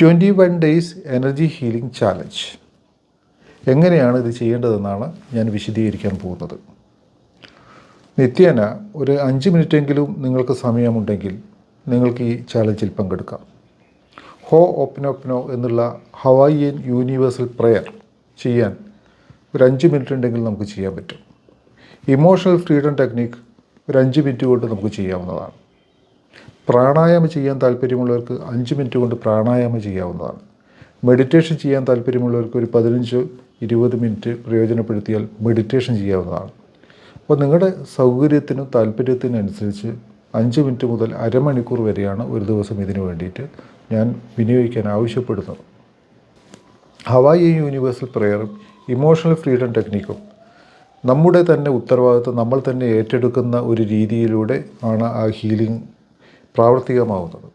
Twenty one days energy healing challenge എങ്ങനെയാണ് ഇത് ചെയ്യേണ്ടതെന്നാണ് ഞാൻ വിശദീകരിക്കാൻ പോകുന്നത്. നിത്യേന ഒരു അഞ്ച് മിനിറ്റെങ്കിലും നിങ്ങൾക്ക് സമയമുണ്ടെങ്കിൽ നിങ്ങൾക്ക് ഈ ചാലഞ്ചിൽ പങ്കെടുക്കാം. ഹോ ഒപ്നോപ്നോ എന്നുള്ള ഹവായിയൻ യൂണിവേഴ്സൽ പ്രെയർ ചെയ്യാൻ ഒരു അഞ്ച് മിനിറ്റ് ഉണ്ടെങ്കിൽ നമുക്ക് ചെയ്യാൻ പറ്റും. ഇമോഷണൽ ഫ്രീഡം ടെക്നിക്ക് ഒരു അഞ്ച് മിനിറ്റ് കൊണ്ട് നമുക്ക് ചെയ്യാവുന്നതാണ്. പ്രാണായാമം ചെയ്യാൻ താല്പര്യമുള്ളവർക്ക് അഞ്ച് മിനിറ്റ് കൊണ്ട് പ്രാണായാമം ചെയ്യാവുന്നതാണ്. മെഡിറ്റേഷൻ ചെയ്യാൻ താല്പര്യമുള്ളവർക്ക് ഒരു പതിനഞ്ച് ഇരുപത് മിനിറ്റ് പ്രയോജനപ്പെടുത്തിയാൽ മെഡിറ്റേഷൻ ചെയ്യാവുന്നതാണ്. അപ്പോൾ നിങ്ങളുടെ സൗകര്യത്തിനും താല്പര്യത്തിനനുസരിച്ച് അഞ്ച് മിനിറ്റ് മുതൽ അരമണിക്കൂർ വരെയാണ് ഒരു ദിവസം ഇതിനു വേണ്ടിയിട്ട് ഞാൻ വിനിയോഗിക്കാൻ ആവശ്യപ്പെടുന്നത്. ഹവായി യൂണിവേഴ്സൽ പ്രെയറും ഇമോഷണൽ ഫ്രീഡം ടെക്നിക്കും നമ്മുടെ തന്നെ ഉത്തരവാദിത്വം നമ്മൾ തന്നെ ഏറ്റെടുക്കുന്ന ഒരു രീതിയിലൂടെ ആണ് ആ ഹീലിംഗ് പ്രാവർത്തികമാവുന്നത്.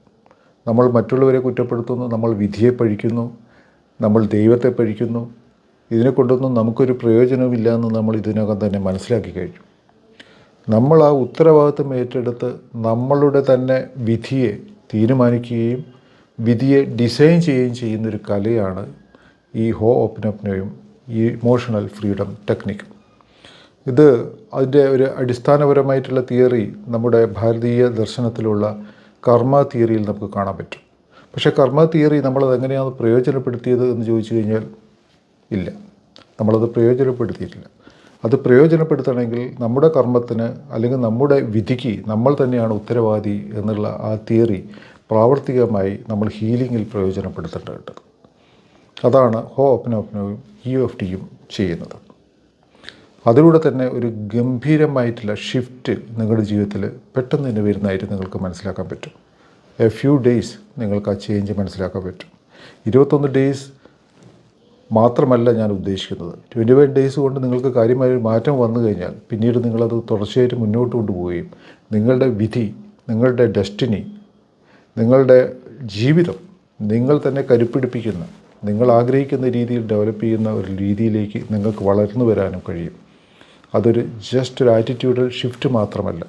നമ്മൾ മറ്റുള്ളവരെ കുറ്റപ്പെടുത്തുന്നു നമ്മൾ വിധിയെ പഴിക്കുന്നു നമ്മൾ ദൈവത്തെ പഴിക്കുന്നു. ഇതിനെ കൊണ്ടൊന്നും നമുക്കൊരു പ്രയോജനവുമില്ല എന്ന് നമ്മൾ ഇതിനകം തന്നെ മനസ്സിലാക്കി കഴിഞ്ഞു. നമ്മൾ ആ ഉത്തരവാദിത്വം ഏറ്റെടുത്ത് നമ്മളുടെ തന്നെ വിധിയെ തീരുമാനിക്കുകയും വിധിയെ ഡിസൈൻ ചെയ്യുകയും ചെയ്യുന്നൊരു കലയാണ് ഈ ഹോ ഓപ്പനപ്പിനെയും ഈ ഇമോഷണൽ ഫ്രീഡം ടെക്നിക്കും. ഇത് അതിന്റെ ഒരു അടിസ്ഥാനപരമായിട്ടുള്ള തിയറി നമ്മുടെ ഭാരതീയ ദർശനത്തിലുള്ള കർമ്മ തിയറിയിൽ നമുക്ക് കാണാൻ പറ്റും. പക്ഷേ കർമ്മ തിയറി നമ്മളത് എങ്ങനെയാണ് പ്രയോജനപ്പെടുത്തിയത് എന്ന് ചോദിച്ചു കഴിഞ്ഞാൽ ഇല്ല. നമ്മളത് പ്രയോജനപ്പെടുത്തിയിട്ടില്ല. അത് പ്രയോജനപ്പെടുത്തണമെങ്കിൽ നമ്മുടെ കർമ്മത്തിന് അല്ലെങ്കിൽ നമ്മുടെ വിധിക്ക് നമ്മൾ തന്നെയാണ് ഉത്തരവാദി എന്നുള്ള ആ തിയറി പ്രാവർത്തികമായി നമ്മൾ ഹീലിങ്ങിൽ പ്രയോജനപ്പെടുത്തേണ്ടത് അതാണ് ഹോ ഒപ്പനോപ്പനവും ഇ എഫ് ടിയും ചെയ്യുന്നത്. അതിലൂടെ തന്നെ ഒരു ഗംഭീരമായിട്ടുള്ള ഷിഫ്റ്റ് നിങ്ങളുടെ ജീവിതത്തിൽ പെട്ടെന്ന് തന്നെ വരുന്നതായിട്ട് നിങ്ങൾക്ക് മനസ്സിലാക്കാൻ പറ്റും. എ ഫ്യൂ ഡേയ്സ് നിങ്ങൾക്ക് ആ ചേഞ്ച് മനസ്സിലാക്കാൻ പറ്റും. ഇരുപത്തൊന്ന് ഡേയ്സ് മാത്രമല്ല ഞാൻ ഉദ്ദേശിക്കുന്നത്. ട്വന്റി ഫൈവ് ഡേയ്സ് കൊണ്ട് നിങ്ങൾക്ക് കാര്യമായ മാറ്റം വന്നു കഴിഞ്ഞാൽ പിന്നീട് നിങ്ങളത് തുടർച്ചയായിട്ട് മുന്നോട്ട് കൊണ്ടുപോവുകയും നിങ്ങളുടെ വിധി നിങ്ങളുടെ ഡെസ്റ്റിനി നിങ്ങളുടെ ജീവിതം നിങ്ങൾ തന്നെ കരുപ്പിടിപ്പിക്കുന്ന നിങ്ങൾ ആഗ്രഹിക്കുന്ന രീതിയിൽ ഡെവലപ്പ് ചെയ്യുന്ന ഒരു രീതിയിലേക്ക് നിങ്ങൾക്ക് വളർന്നു വരാനും കഴിയും. അതൊരു ജസ്റ്റ് ഒരു ആറ്റിറ്റ്യൂഡൽ ഷിഫ്റ്റ് മാത്രമല്ല.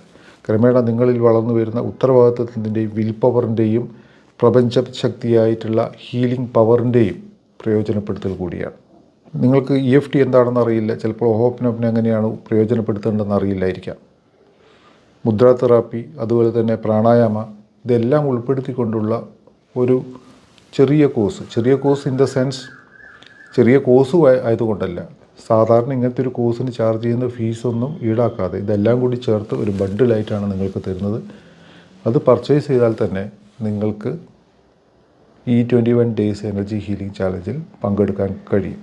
ക്രമേണ നിങ്ങളിൽ വളർന്നു വരുന്ന ഉത്തരവാദിത്വത്തിന്റെയും വിൽ പവറിന്റെയും പ്രപഞ്ച ശക്തിയായിട്ടുള്ള ഹീലിംഗ് പവറിന്റെയും പ്രയോജനപ്പെടുത്തൽ കൂടിയാണ്. നിങ്ങൾക്ക് ഇ എഫ് ടി എന്താണെന്ന് അറിയില്ല. ചിലപ്പോൾ ഓപ്പനോപ്പിനെ എങ്ങനെയാണ് പ്രയോജനപ്പെടുത്തേണ്ടതെന്ന് അറിയില്ലായിരിക്കാം. മുദ്രാ തെറാപ്പി അതുപോലെ തന്നെ പ്രാണായാമ ഇതെല്ലാം ഉൾപ്പെടുത്തിക്കൊണ്ടുള്ള ഒരു ചെറിയ കോഴ്സ് ചെറിയ കോഴ്സ് ഇൻ ദ സെൻസ് ചെറിയ കോഴ്സ് ആയതുകൊണ്ടല്ല. സാധാരണ ഇങ്ങനത്തെ ഒരു കോഴ്സിന് ചാർജ് ചെയ്യുന്ന ഫീസൊന്നും ഈടാക്കാതെ ഇതെല്ലാം കൂടി ചേർത്ത് ഒരു ബണ്ടിലായിട്ടാണ് നിങ്ങൾക്ക് തരുന്നത്. അത് പർച്ചേസ് ചെയ്താൽ തന്നെ നിങ്ങൾക്ക് ഈ twenty one days energy healing ചാലഞ്ചിൽ പങ്കെടുക്കാൻ കഴിയും.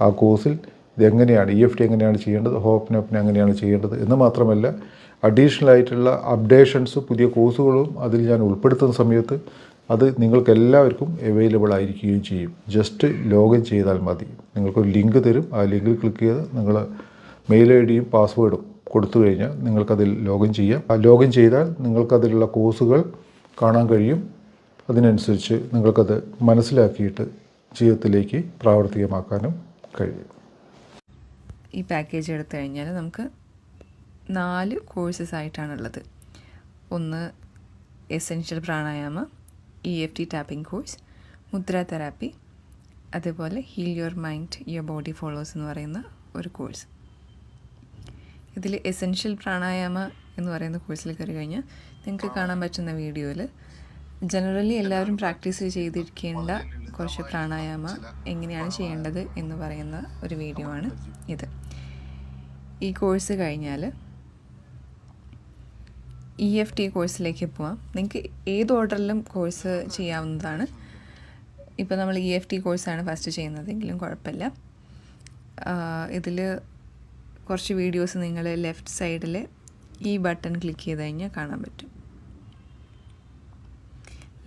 ആ കോഴ്സിൽ ഇതെങ്ങനെയാണ് ഇ എഫ് ടി എങ്ങനെയാണ് ചെയ്യേണ്ടത് ഹോപ്പിനോപ്പിനെ എങ്ങനെയാണ് ചെയ്യേണ്ടത് എന്ന് മാത്രമല്ല അഡീഷണൽ ആയിട്ടുള്ള അപ്ഡേഷൻസ് പുതിയ കോഴ്സുകളും അതിൽ ഞാൻ ഉൾപ്പെടുത്തുന്ന സമയത്ത് അത് നിങ്ങൾക്ക് എല്ലാവർക്കും അവൈലബിൾ ആയിരിക്കുകയും ചെയ്യും. ജസ്റ്റ് ലോഗിൻ ചെയ്താൽ മതി. നിങ്ങൾക്കൊരു ലിങ്ക് തരും. ആ ലിങ്കിൽ ക്ലിക്ക് ചെയ്ത് നിങ്ങൾ മെയിൽ ഐ ഡിയും പാസ്വേഡും കൊടുത്തു കഴിഞ്ഞാൽ നിങ്ങൾക്കതിൽ ലോഗിൻ ചെയ്യാം. ആ ലോഗിൻ ചെയ്താൽ നിങ്ങൾക്കതിലുള്ള കോഴ്സുകൾ കാണാൻ കഴിയും. അതിനനുസരിച്ച് നിങ്ങൾക്കത് മനസ്സിലാക്കിയിട്ട് ജീവിതത്തിലേക്ക് പ്രാവർത്തികമാക്കാനും കഴിയും. ഈ പാക്കേജ് എടുത്തു കഴിഞ്ഞാൽ നമുക്ക് നാല് കോഴ്സസ് ആയിട്ടാണുള്ളത് ഒന്ന് essential pranayama E F T tapping course mudra therapy അതുപോലെ heal your mind your body follows എന്ന് പറയുന്ന ഒരു കോഴ്സ്. ഇതിൽ എസെൻഷ്യൽ പ്രാണായാമ എന്ന് പറയുന്ന കോഴ്സിൽ കയറി കഴിഞ്ഞാൽ നിങ്ങൾക്ക് കാണാൻ പറ്റുന്ന വീഡിയോയിൽ ജനറലി എല്ലാവരും പ്രാക്ടീസ് ചെയ്തിരിക്കേണ്ട കുറച്ച് പ്രാണായാമ എങ്ങനെയാണ് ചെയ്യേണ്ടത് എന്ന് പറയുന്ന ഒരു വീഡിയോ ആണ് ഇത്. ഈ കോഴ്സ് കഴിഞ്ഞാൽ ഇ എഫ് ടി കോഴ്സിലേക്ക് പോവാം. നിങ്ങൾക്ക് ഏത് ഓർഡറിലും കോഴ്സ് ചെയ്യാവുന്നതാണ്. ഇപ്പോൾ നമ്മൾ ഇ എഫ് ടി കോഴ്സാണ് ഫസ്റ്റ് ചെയ്യുന്നതെങ്കിലും കുഴപ്പമില്ല. ഇതിൽ കുറച്ച് വീഡിയോസ് നിങ്ങൾ ലെഫ്റ്റ് സൈഡിൽ ഈ ബട്ടൺ ക്ലിക്ക് ചെയ്ത് കഴിഞ്ഞാൽ കാണാൻ പറ്റും.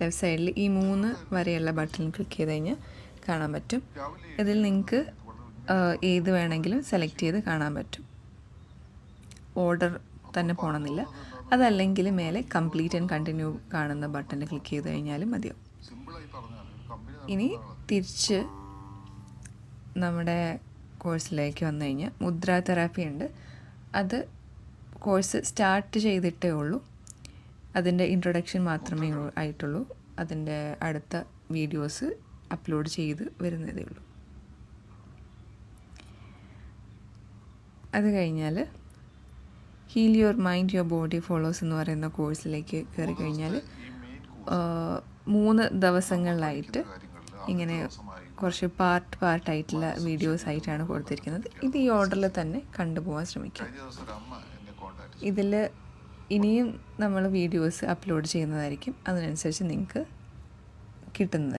ലെഫ്റ്റ് സൈഡിൽ ഈ മൂന്ന് വരെയുള്ള ബട്ടൺ ക്ലിക്ക് ചെയ്ത് കഴിഞ്ഞാൽ കാണാൻ പറ്റും. ഇതിൽ നിങ്ങൾക്ക് ഏത് വേണമെങ്കിലും സെലക്ട് ചെയ്ത് കാണാൻ പറ്റും. ഓർഡർ തന്നെ പോകണമെന്നില്ല അതല്ലെങ്കിൽ മേലെ കംപ്ലീറ്റ് ആൻഡ് കണ്ടിന്യൂ കാണുന്ന ബട്ടൺ ക്ലിക്ക് ചെയ്ത് കഴിഞ്ഞാലും മതിയാവും. ഇനി തിരിച്ച് നമ്മുടെ കോഴ്സിലേക്ക് വന്നു കഴിഞ്ഞാൽ മുദ്ര തെറാപ്പി ഉണ്ട്. അത് കോഴ്സ് സ്റ്റാർട്ട് ചെയ്തിട്ടേ ഉള്ളൂ. അതിന്റെ ഇൻട്രൊഡക്ഷൻ മാത്രമേ ആയിട്ടുള്ളൂ. അതിന്റെ അടുത്ത വീഡിയോസ് അപ്ലോഡ് ചെയ്ത് വരുന്നതേ ഉള്ളൂ. അത് കഴിഞ്ഞാൽ heal your mind your body follows എന്ന് പറയുന്ന കോഴ്സിലേക്ക് കയറി കഴിഞ്ഞാൽ മൂന്ന് ദിവസങ്ങളിലായിട്ട് ഇങ്ങനെ കുറച്ച് പാർട്ട് പാർട്ടായിട്ടുള്ള വീഡിയോസ് ആയിട്ടാണ് കൊടുത്തിരിക്കുന്നത്. ഇത് ഈ ഓർഡറിൽ തന്നെ കണ്ടുപോകാൻ ശ്രമിക്കുക ഇതിൽ ഇനിയും നമ്മൾ വീഡിയോസ് അപ്ലോഡ് ചെയ്യുന്നതായിരിക്കും. അതിനനുസരിച്ച് നിങ്ങൾക്ക് കിട്ടുന്നത്.